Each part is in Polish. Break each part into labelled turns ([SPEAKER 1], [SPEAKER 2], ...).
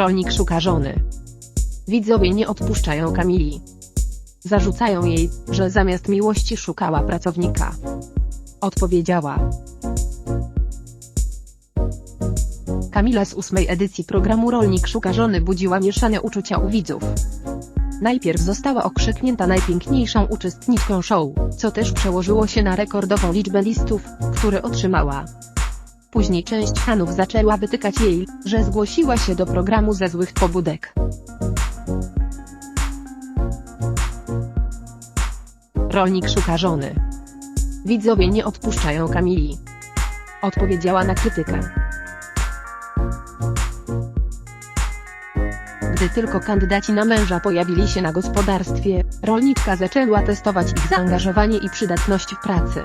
[SPEAKER 1] Rolnik szuka żony. Widzowie nie odpuszczają Kamili. Zarzucają jej, że zamiast miłości szukała pracownika. Odpowiedziała. Kamila z ósmej edycji programu Rolnik szuka żony budziła mieszane uczucia u widzów. Najpierw została okrzyknięta najpiękniejszą uczestniczką show, co też przełożyło się na rekordową liczbę listów, które otrzymała. Później część fanów zaczęła wytykać jej, że zgłosiła się do programu ze złych pobudek. Rolnik szuka żony. Widzowie nie odpuszczają Kamili. Odpowiedziała na krytykę. Gdy tylko kandydaci na męża pojawili się na gospodarstwie, rolniczka zaczęła testować ich zaangażowanie i przydatność w pracy.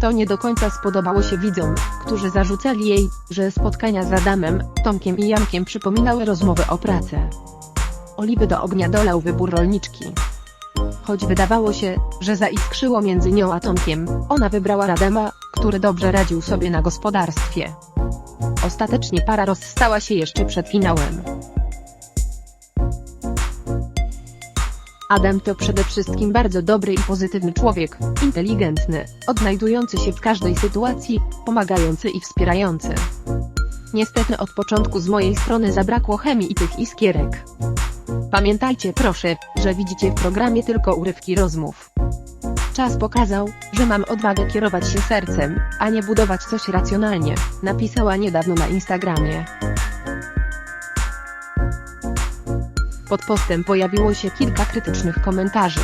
[SPEAKER 1] To nie do końca spodobało się widzom, którzy zarzucali jej, że spotkania z Adamem, Tomkiem i Jankiem przypominały rozmowy o pracę. Oliwy do ognia dolał wybór rolniczki. Choć wydawało się, że zaiskrzyło między nią a Tomkiem, ona wybrała Radema, który dobrze radził sobie na gospodarstwie. Ostatecznie para rozstała się jeszcze przed finałem. Adam to przede wszystkim bardzo dobry i pozytywny człowiek, inteligentny, odnajdujący się w każdej sytuacji, pomagający i wspierający. Niestety od początku z mojej strony zabrakło chemii i tych iskierek. Pamiętajcie proszę, że widzicie w programie tylko urywki rozmów. Czas pokazał, że mam odwagę kierować się sercem, a nie budować coś racjonalnie, napisała niedawno na Instagramie. Pod postem pojawiło się kilka krytycznych komentarzy.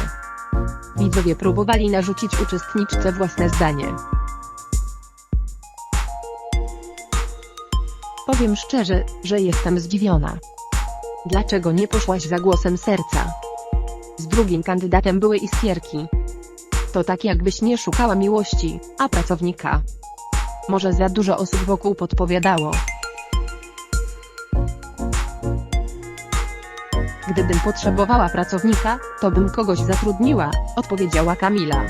[SPEAKER 1] Widzowie próbowali narzucić uczestniczce własne zdanie. Powiem szczerze, że jestem zdziwiona. Dlaczego nie poszłaś za głosem serca? Z drugim kandydatem były iskierki. To tak jakbyś nie szukała miłości, a pracownika. Może za dużo osób wokół podpowiadało. Gdybym potrzebowała pracownika, to bym kogoś zatrudniła, odpowiedziała Kamila.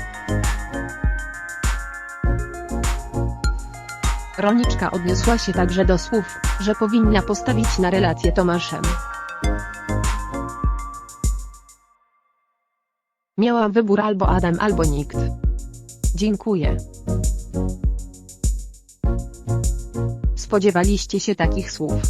[SPEAKER 1] Rolniczka odniosła się także do słów, że powinna postawić na relację Tomaszem. Miałam wybór albo Adam, albo nikt. Dziękuję. Spodziewaliście się takich słów.